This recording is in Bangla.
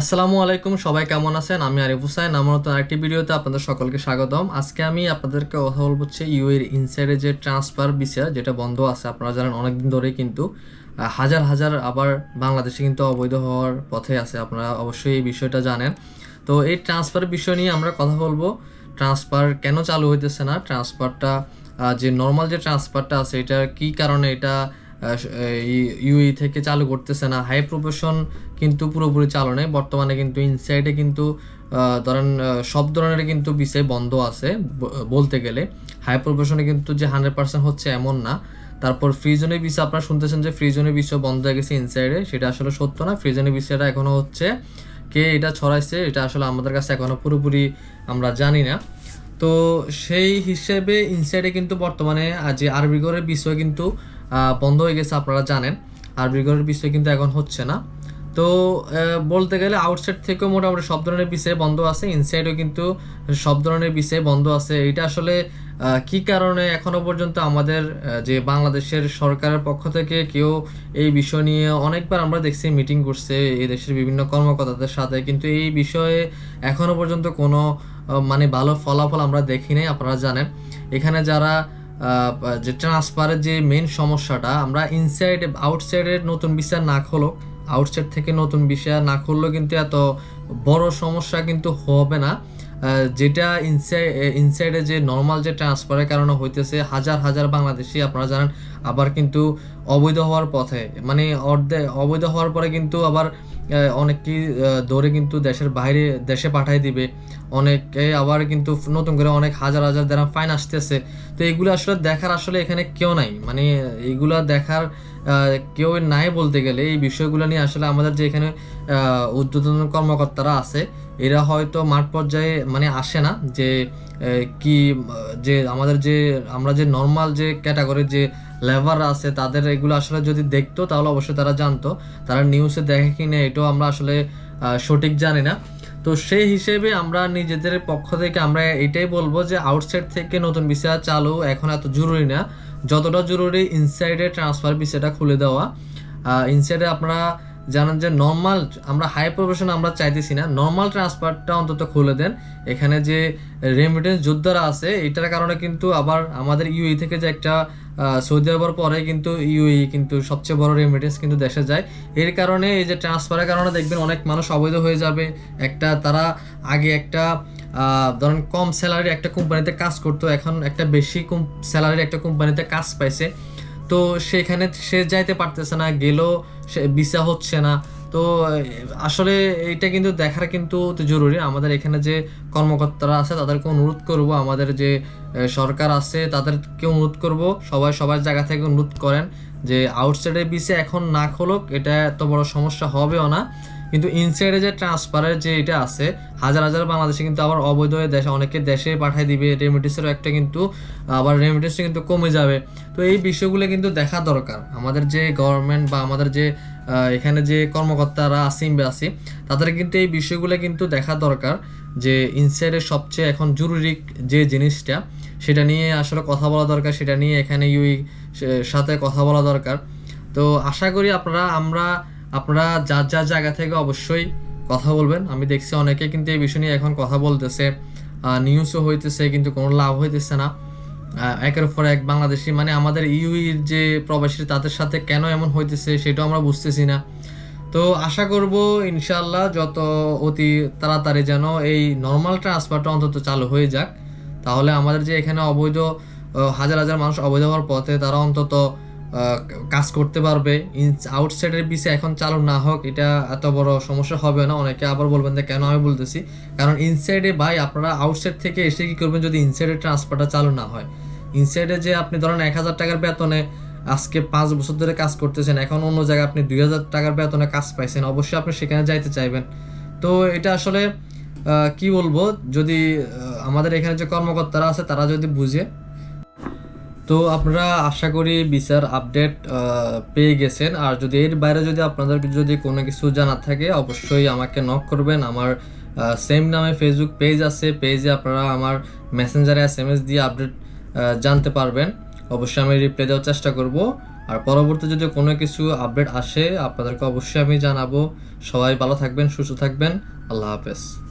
আসসালামু আলাইকুম, সবাই কেমন আছেন? আমি আরিফ হুসাইন, আমার নতুন আরেকটি ভিডিওতে আপনাদের সকলকে স্বাগতম। আজকে আমি আপনাদেরকে কথা বলব হচ্ছে ইউ এর ইনসাইডে যে ট্রান্সফার বিষয় যেটা বন্ধ আছে, আপনারা জানেন অনেকদিন ধরেই কিন্তু হাজার হাজার আবার বাংলাদেশে কিন্তু অবৈধ হওয়ার পথে আছে, আপনারা অবশ্যই এই বিষয়টা জানেন। তো এই ট্রান্সফার বিষয় নিয়ে আমরা কথা বলব। ট্রান্সফার কেন চালু হইতেছে না? ট্রান্সফারটা যে নর্মাল যে ট্রান্সফারটা আছে, এটা কি কারণে এটা ইউই থেকে চালু করতেছে না। হাই প্রফেশন কিন্তু পুরোপুরি চালু নেই। বর্তমানে কিন্তু ইনসাইডে কিন্তু ধরেন সব ধরনের কিন্তু বিষয় বন্ধ আছে বলতে গেলে। হাই প্রফেশনে কিন্তু যে হান্ড্রেড পার্সেন্ট হচ্ছে এমন না। তারপর ফ্রিজনের বিষয় আপনারা শুনতেছেন যে ফ্রিজনের বিষয় বন্ধ হয়ে গেছে ইনসাইডে। সেটা আসলে সত্য না। ফ্রিজনের বিষয়টা এখনও হচ্ছে কে এটা ছড়াইছে, এটা আসলে আমাদের কাছে এখনও পুরোপুরি আমরা জানি না। তো সেই হিসেবে ইনসাইডে কিন্তু বর্তমানে যে আরবিগরের বিষয় কিন্তু বন্ধ হয়ে গেছে আপনারা জানেন। আর আরবিগরের বিষয় কিন্তু এখন হচ্ছে না। তো বলতে গেলে আউটসাইড থেকেও মোটামুটি সব ধরনের বিষয় বন্ধ আছে ইনসাইডেও কিন্তু সব ধরনের বিষয় বন্ধ আছে। এটা আসলে কি কারণে এখনও পর্যন্ত আমাদের যে বাংলাদেশের সরকারের পক্ষ থেকে কেউ এই বিষয় নিয়ে অনেকবার আমরা দেখছি মিটিং করছে, এই দেশের বিভিন্ন কর্মকর্তাদের সাথে। কিন্তু এই বিষয়ে এখনও পর্যন্ত কোনো মানে ভালো ফলাফল আমরা দেখি নাই, আপনারা জানেন। এখানে যারা যে ট্রান্সফারের যে মেন সমস্যাটা আমরা ইনসাইড আউটসাইডের নতুন বিচার না খোলো আউটসাইড থেকে নতুন বিষয় না করলেও কিন্তু এত বড় সমস্যা কিন্তু হবে না। যেটা ইনসাইড ইনসাইডে যে নর্মাল যে ট্রান্সফারের কারণে হইতেছে হাজার হাজার বাংলাদেশি আপনারা জানেন আবার কিন্তু অবৈধ হওয়ার পথে। মানে অর্ধে অবৈধ হওয়ার পরে কিন্তু আবার আহ, ধরে কিন্তু দেশের বাইরে দেশে পাঠাই দিবে। অনেকে আবার কিন্তু নতুন করে অনেক হাজার হাজার দ্বারা ফাইন আসতেছে। তো এইগুলো আসলে দেখার আসলে এখানে কেউ নাই। মানে এইগুলা দেখার কেউ নাই বলতে গেলে। এই বিষয়গুলো নিয়ে আসলে আমাদের যে এখানে উদ্বোধন কর্মকর্তারা আছে, এরা হয়তো মাঠ পর্যায়ে মানে আসে না যে কি, যে আমাদের যে, আমরা যে নর্মাল যে ক্যাটাগরির যে লেবার আছে, তাদের এগুলো আসলে যদি দেখতো তাহলে অবশ্যই তারা জানতো। তারা নিউজে দেখে কি না এটাও আমরা আসলে সঠিক জানি না। তো সেই হিসেবে আমরা নিজেদের পক্ষ থেকে আমরা এটাই বলব যে আউটসাইড থেকে নতুন ভিসা চালু এখন এত জরুরি না। যতটা জরুরি ইনসাইডে ট্রান্সফার ভিসাটা খুলে দেওয়া। ইনসাইডে আপনারা জানেন যে নর্মাল আমরা হাই প্রফেশন আমরা চাইতেছি না। নর্মাল ট্রান্সফারটা অন্তত খুলে দেন। এখানে যে রেমিটেন্স যোদ্ধারা আছে, এটার কারণে কিন্তু আবার আমাদের ইউই থেকে যে একটা সৌদি আরবের পরে কিন্তু ইউই কিন্তু সবচেয়ে বড় রেমিটেন্স কিন্তু দেশে যায়। এর কারণে এই যে ট্রান্সফারের কারণে দেখবেন অনেক মানুষ অবৈধ হয়ে যাবে। একটা তারা আগে একটা ধরেন কম স্যালারি একটা কোম্পানিতে কাজ করতো, এখন একটা বেশি কম স্যালারির একটা কোম্পানিতে কাজ পাইছে। তো সেখানে সে যাইতে পারতেছে না, গেলেও সে ভিসা হচ্ছে না। তো, আসলে এটা কিন্তু দেখার কিন্তু জরুরি। আমাদের এখানে যে কর্মকর্তারা আছে, তাদেরকে অনুরোধ করব, আমাদের যে সরকার আছে, তাদেরকে অনুরোধ করব, সবাই সবার জায়গা থেকে অনুরোধ করেন যে আউটসাইডের ভিসা এখন না খোলক, এটা এত বড় সমস্যা হবেও না। কিন্তু ইনসাইডে যে ট্রান্সফারের যে এটা আছে, হাজার হাজার বাংলাদেশে কিন্তু আবার অবৈধ হয়ে দেশে অনেকে দেশে পাঠিয়ে দিবে রেমিটেন্সেরও একটা কিন্তু, আবার রেমিটেন্সও কিন্তু কমে যাবে। তো এই বিষয়গুলো কিন্তু দেখা দরকার। আমাদের যে গভর্নমেন্ট বা আমাদের যে এখানে যে কর্মকর্তারা আছে আছে, তাদের কিন্তু এই বিষয়গুলো কিন্তু দেখা দরকার যে ইনসাইডের সবচেয়ে এখন জরুরি যে জিনিসটা, সেটা নিয়ে আসলে কথা বলা দরকার, সেটা নিয়ে এখানে ইউই সাথে কথা বলা দরকার। তো আশা করি আপনারা, আমরা, আপনারা যার যার জায়গা থেকে অবশ্যই কথা বলবেন। আমি দেখছি অনেকে কিন্তু এই বিষয় নিয়ে এখন কথা বলতেছে নিউজও হইতেছে, কিন্তু কোনো লাভ হইতেছে না। একের পর এক বাংলাদেশি মানে আমাদের ইউইর যে প্রবাসী তাদের সাথে কেন এমন হইতেছে সেটাও আমরা বুঝতেছি না। তো আশা করব ইনশাল্লাহ যত অতি তাড়াতাড়ি যেন এই নর্মাল ট্রান্সফারটা অন্তত চালু হয়ে যাক, তাহলে আমাদের যে এখানে অবৈধ হাজার হাজার মানুষ অবৈধ হওয়ার পথে তারা অন্তত কাজ করতে পারবে। আউটসাইডের বিষে এখন চালু না হোক, এটা এত বড় সমস্যা হবে না। অনেকে আবার বলবেন যে, কেন? আমি বলতেছি, কারণ ইনসাইডে ভাই, আপনারা আউটসাইড থেকে এসে কি করবেন যদি ইনসাইডের ট্রান্সফারটা চালু না হয়? ইনসাইডে যে আপনি ধরেন এক হাজার টাকার বেতনে আজকে পাঁচ বছর ধরে কাজ করতেছেন, এখন অন্য জায়গায় আপনি দুই হাজার টাকার বেতনে কাজ পাইছেন, অবশ্যই আপনি সেখানে যাইতে চাইবেন। তো এটা আসলে কি বলব, যদি আমাদের এখানে যে কর্মকর্তারা আছে, তারা যদি বুঝে। তো আপনারা আশা করি বিচার আপডেট পেয়ে গেছেন। আর যদি এর বাইরে যদি আপনাদের যদি কোনো কিছু জানার থাকে, অবশ্যই আমাকে নক করবেন। আমার সেম নামে ফেসবুক পেজ আছে। পেজে আপনারা আমার মেসেঞ্জারে এস এম এস দিয়ে আপডেট জানতে পারবেন। অবশ্যই আমি রিপ্লাই দেওয়ার চেষ্টা করব। আর পরবর্তী যদি কোনো কিছু আপডেট আসে, আপনাদেরকে অবশ্যই আমি জানাব। সবাই ভালো থাকবেন, সুস্থ থাকবেন। আল্লাহ হাফেজ।